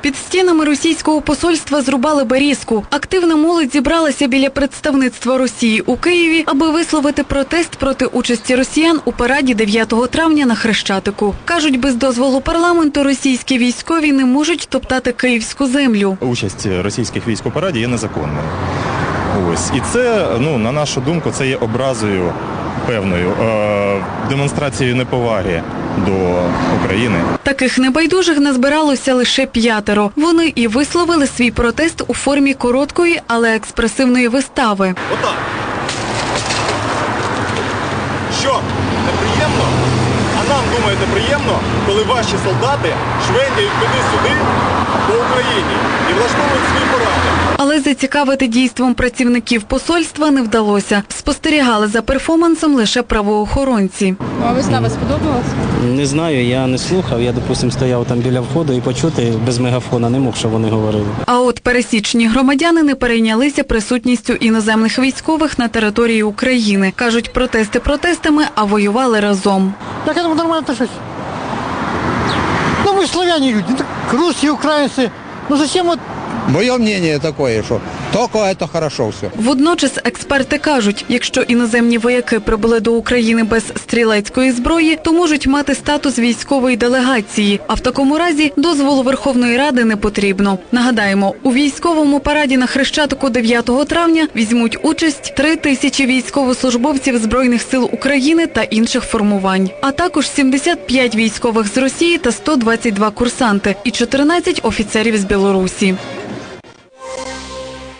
Під стінами російського посольства зрубали берізку. Активна молодь зібралася біля представництва Росії у Києві, аби висловити протест проти участі росіян у параді 9 травня на Хрещатику. Кажуть, без дозволу парламенту російські військові не можуть топтати київську землю. Участь російських військ у параді є незаконною. Ось і це, ну на нашу думку, це є образою певною е, демонстрацією неповаги до України. Таких небайдужих назбиралося лише п'ятеро. Вони і висловили свій протест у формі короткої, але експресивної вистави. Отак. Що? Неприємно? А нам думаєте приємно, коли ваші солдати швендяють туди-сюди по Україні Але зацікавити дійством працівників посольства не вдалося. Спостерігали за перформансом лише правоохоронці. А вистава сподобалась? Не знаю, я не слухав. Я, допустим, стояв там біля входу і почути без мегафона не мог, що вони говорили. А от пересічні громадяни не перейнялися присутністю іноземних військових на території України. Кажуть, протести протестами, а воювали разом. Я к этому нормально отношусь. Ну, мы ж славяне люди, ну, так русские, украинцы. Ну зачем вот Мое мнение такое, что только это хорошо все. Водночас експерти кажуть, якщо іноземні вояки прибули до України без стрілецької зброї, то можуть мати статус військової делегації. А в такому разі дозволу Верховної Ради не потрібно. Нагадаємо, у військовому параді на Хрещатику 9 травня візьмуть участь три тисячі військовослужбовців збройних сил України та інших формувань, а також 75 військових з Росії та 122 курсанти і 14 офіцерів з Білорусі.